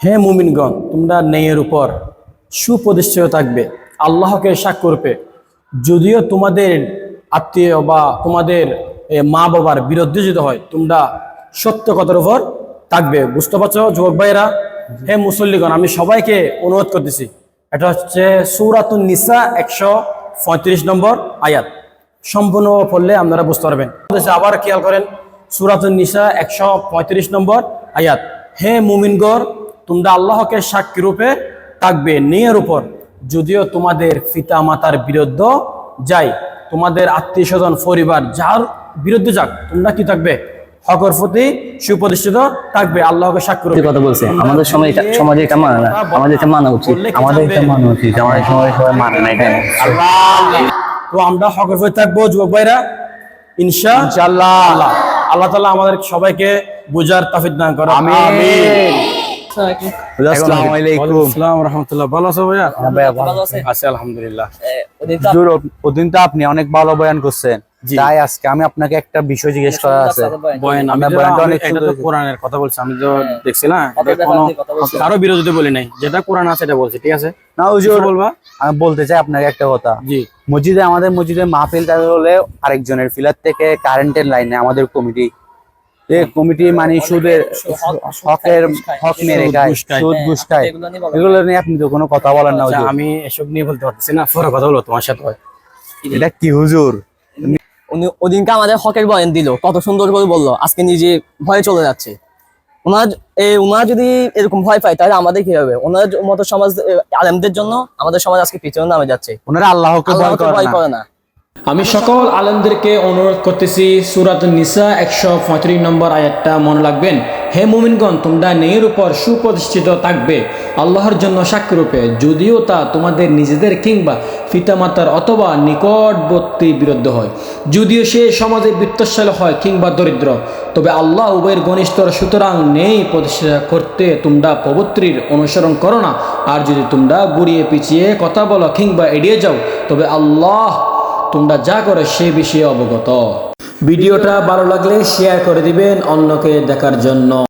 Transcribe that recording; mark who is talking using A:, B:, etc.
A: হে মুমিনগণ, তোমরা ন্যায়ের উপর সুপ্রতিষ্ঠিত থাকবে, আল্লাহকে সাক্ষ্য রূপে। যদিও তোমাদের আত্মীয় বা তোমাদের মা বাবার বিরুদ্ধে যদি হয়, তোমরা সত্য কথার উপর থাকবে। বুঝতে পারছ, যুবক ভাইয়েরা? হে মুসল্লিগণ, আমি সবাইকে অনুরোধ করতেছি। এটা হচ্ছে সুরাতুন নিসা একশো পঁয়ত্রিশ নম্বর আয়াত। সম্পূর্ণ পড়লে আপনারা বুঝতে পারবেন। আবার খেয়াল করেন, সুরাতুন নিসা একশো পঁয়ত্রিশ নম্বর আয়াত। হে মুমিনগর তোমরা আল্লাহকে সাক্ষী রূপে থাকবে নিয়ের উপর। যদিও তোমাদের পিতা মাতার বিরুদ্ধ যায় তোমাদের আত্মীয় স্বজন পরিবার যার বিরুদ্ধে যাক তোমরা কি থাকবে? হকর প্রতি সুপ্রতিষ্ঠিত থাকবে আল্লাহকে সাক্ষী রূপে।
B: কথা বলছে আমাদের সময় এটা সমাজে এটা মানে না আমাদের এটা মানা উচিত আমাদের এটা মানা উচিত আমাদের সময় সবাই মানে না এটা
A: তো আমরা হকর প্রতি থাকব যুবক ভাইরা? ইনশা আল্লাহ। আল্লাহ তালা আমাদের সবাইকে বুঝার তাফিদ দান করে
C: আমিন। আসসালামু আলাইকুম।
A: আসসালাম রহমতুল্লাহ। ভালো আছো ভাইয়া?
B: ভাইয়া ভালো।
A: আছি। আলহামদুলিল্লাহ।
C: ওদিন তো আপনি অনেক ভালো বয়ান করছেন। তাই আজকে আমি আপনাকে একটা বিষয় জিজ্ঞেস করা আছে।
A: বয়ান। আমি
C: বয়ানটা অনেক
A: এটা তো কোরআনের কথা বলছি আমি তো দেখছি না?
B: কথা
A: এটা
B: দেখা
A: কোনো
B: দিয়ে কথা বলছি।
A: কারও বিরোধিতা বলি নাই। যেটা কোরআন আছে এটা বলছি ঠিক আছে?
C: না
A: কিছু বলবা?
C: আমি বলতে চাই আপনাকে একটা কথা।
A: জি।
C: মসজিদে আমাদের মসজিদে মাহফিল টাইম হলে আরেকজনের ফিলার থেকে কারেন্টের লাইনে আমাদের কমিটি কমিটি মানে সুদের হকের হক মেরে
A: সুদ,
C: খায় সুদ ঘুষ খায়
B: এগুলো নিয়ে
C: আপনি তো কোনো কথা বলেন না
A: আচ্ছা, আমি এসব নিয়ে বলতে পারতেছি না পরে কথা বলব তোমার সাথে।
C: এটা কি হুজুর?
B: উনি ওদিনকে আমাদের হকের বয়ান দিল কত সুন্দর করে বলল আজকে নিজে ভয়ে চলে যাচ্ছে। ওনার যদি এরকম ভয় পায় তাহলে আমাদের কি হবে? ওনার মতো সমাজ আলেমদের জন্য আমাদের সমাজ আজকে পিছনে নামে যাচ্ছে।
C: ওনারা আল্লাহকে ভয়
B: করে না।
D: আমি সকল আলেমদেরকে অনুরোধ করতেছি সুরাত নিসা একশো পঁয়ত্রিশ নম্বর আয়াতটা মনে রাখবেন। হে মুমিনগণ তোমরা নেয়ের উপর সুপ্রতিষ্ঠিত থাকবে আল্লাহর জন্য সাক্ষীরূপে যদিও তা তোমাদের নিজেদের কিংবা পিতামাতার অথবা নিকটবর্তী বিরুদ্ধ হয়। যদিও সে সমাজে বৃত্তশালী হয় কিংবা দরিদ্র তবে আল্লাহ উভয়ের ঘনিষ্ঠ সুতরাং নেই প্রতিষ্ঠা করতে তোমরা পবিত্রীর অনুসরণ করো না। আর যদি তোমরা গুড়িয়ে পিছিয়ে কথা বলো কিংবা এড়িয়ে যাও তবে আল্লাহ তোমরা যা করে সে বিষয়ে অবগত। ভিডিওটা ভালো লাগলে শেয়ার করে দিবেন অন্যকে দেখার জন্য।